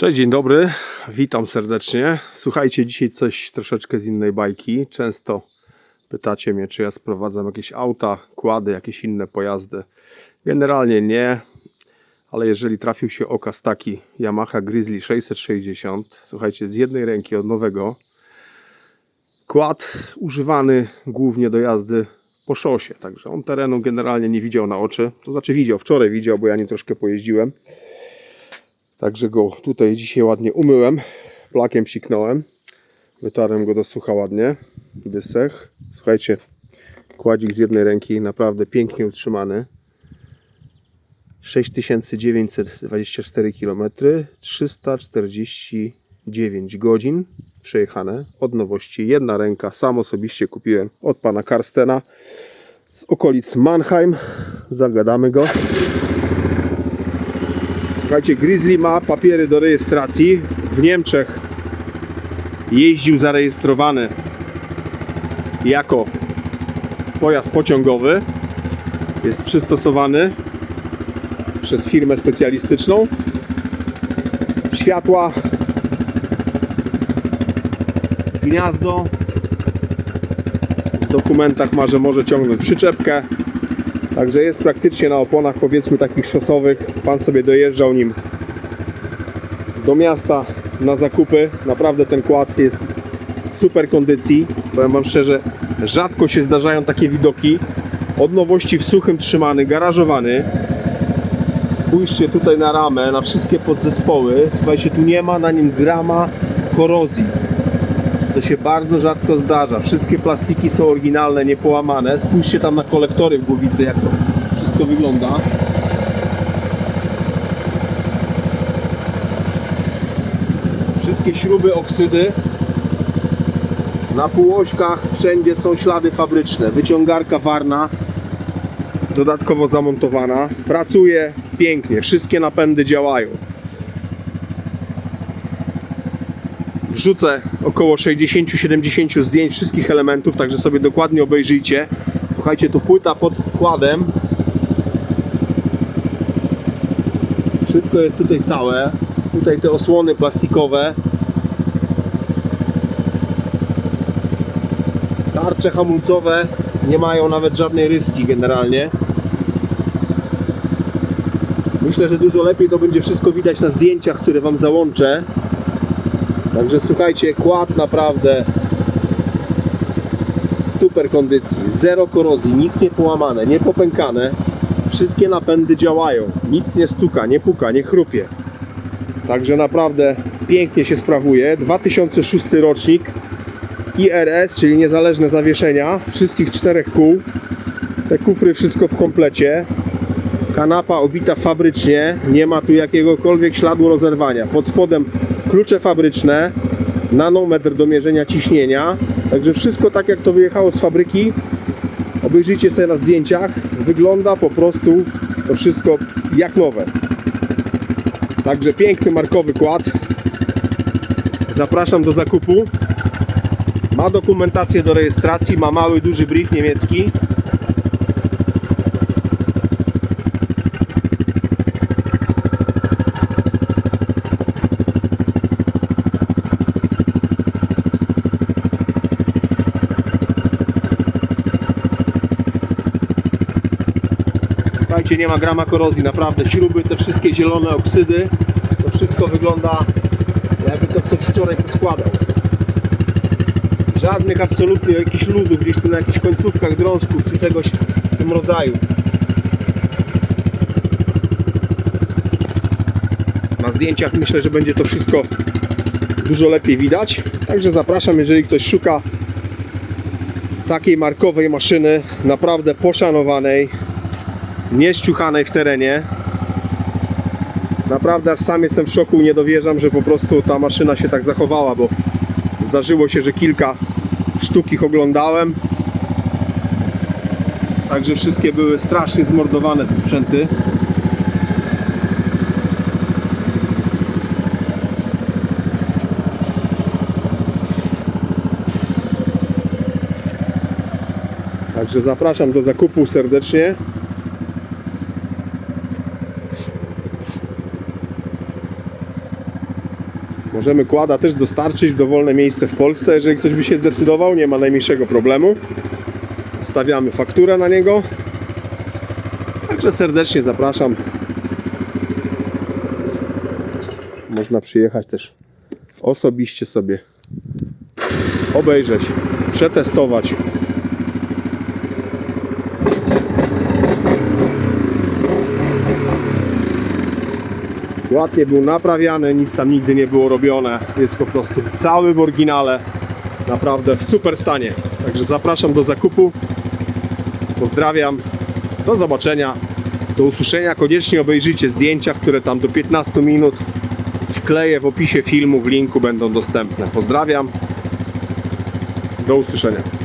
Cześć, dzień dobry, witam serdecznie. Słuchajcie, dzisiaj coś troszeczkę z innej bajki. Często pytacie mnie, czy ja sprowadzam jakieś auta, kłady, jakieś inne pojazdy. Generalnie nie, ale jeżeli trafił się okaz taki Yamaha Grizzly 660, słuchajcie, z jednej ręki od nowego, kład używany głównie do jazdy po szosie, także on terenu generalnie nie widział na oczy, to znaczy widział, wczoraj widział, bo ja nie troszkę pojeździłem. Także go tutaj dzisiaj ładnie umyłem, plakiem psiknąłem, wytarłem go do sucha ładnie, wysech. Słuchajcie, kładzik z jednej ręki naprawdę pięknie utrzymany. 6924 km, 349 godzin przejechane od nowości. Jedna ręka, sam osobiście kupiłem od pana Karstena z okolic Mannheim. Zagadamy go. Słuchajcie, Grizzly ma papiery do rejestracji. W Niemczech jeździł zarejestrowany jako pojazd pociągowy. Jest przystosowany przez firmę specjalistyczną. Światła, gniazdo. W dokumentach ma, że może ciągnąć przyczepkę. Także jest praktycznie na oponach powiedzmy takich szosowych. Pan sobie dojeżdżał nim do miasta na zakupy. Naprawdę ten kład jest w super kondycji. Powiem Wam szczerze, rzadko się zdarzają takie widoki. Od nowości w suchym trzymany, garażowany. Spójrzcie tutaj na ramę, na wszystkie podzespoły. Słuchajcie, tu nie ma na nim grama korozji. To się bardzo rzadko zdarza. Wszystkie plastiki są oryginalne, niepołamane. Spójrzcie tam na kolektory w głowicy, jak to wszystko wygląda. Wszystkie śruby, oksydy. Na półośkach wszędzie są ślady fabryczne. Wyciągarka warna, dodatkowo zamontowana. Pracuje pięknie, wszystkie napędy działają. Wrzucę około 60-70 zdjęć wszystkich elementów, także sobie dokładnie obejrzyjcie. Słuchajcie, tu płyta pod kładem. Wszystko jest tutaj całe. Tutaj te osłony plastikowe. Tarcze hamulcowe nie mają nawet żadnej ryski generalnie. Myślę, że dużo lepiej to będzie wszystko widać na zdjęciach, które Wam załączę. Także słuchajcie, kład naprawdę super kondycji, zero korozji, nic nie połamane, nie popękane. Wszystkie napędy działają, nic nie stuka, nie puka, nie chrupie. Także naprawdę pięknie się sprawuje. 2006 rocznik IRS, czyli niezależne zawieszenia wszystkich czterech kół. Te kufry wszystko w komplecie. Kanapa obita fabrycznie, nie ma tu jakiegokolwiek śladu rozerwania. Pod spodem klucze fabryczne, nanometr do mierzenia ciśnienia. Także wszystko tak jak to wyjechało z fabryki. Obejrzyjcie sobie na zdjęciach. Wygląda po prostu to wszystko jak nowe. Także piękny markowy kład. Zapraszam do zakupu. Ma dokumentację do rejestracji, ma mały, duży brief niemiecki. Słuchajcie, nie ma grama korozji, naprawdę. Śruby, te wszystkie zielone oksydy, to wszystko wygląda jakby to ktoś wczoraj poskładał. Żadnych absolutnie jakichś luzów gdzieś tu na jakichś końcówkach drążków czy czegoś w tym rodzaju. Na zdjęciach myślę, że będzie to wszystko dużo lepiej widać. Także zapraszam, jeżeli ktoś szuka takiej markowej maszyny, naprawdę poszanowanej, nieszczuchanej w terenie. Naprawdę aż sam jestem w szoku, nie dowierzam, że po prostu ta maszyna się tak zachowała, bo zdarzyło się, że kilka sztuk ich oglądałem. Także wszystkie były strasznie zmordowane te sprzęty. Także zapraszam do zakupu serdecznie. Możemy kłada też dostarczyć w dowolne miejsce w Polsce, jeżeli ktoś by się zdecydował, nie ma najmniejszego problemu. Stawiamy fakturę na niego. Także serdecznie zapraszam. Można przyjechać też osobiście sobie obejrzeć, przetestować. Ładnie był naprawiany, nic tam nigdy nie było robione. Jest po prostu cały w oryginale. Naprawdę w super stanie. Także zapraszam do zakupu. Pozdrawiam. Do zobaczenia. Do usłyszenia. Koniecznie obejrzyjcie zdjęcia, które tam do 15 minut wkleję w opisie filmu. W linku będą dostępne. Pozdrawiam. Do usłyszenia.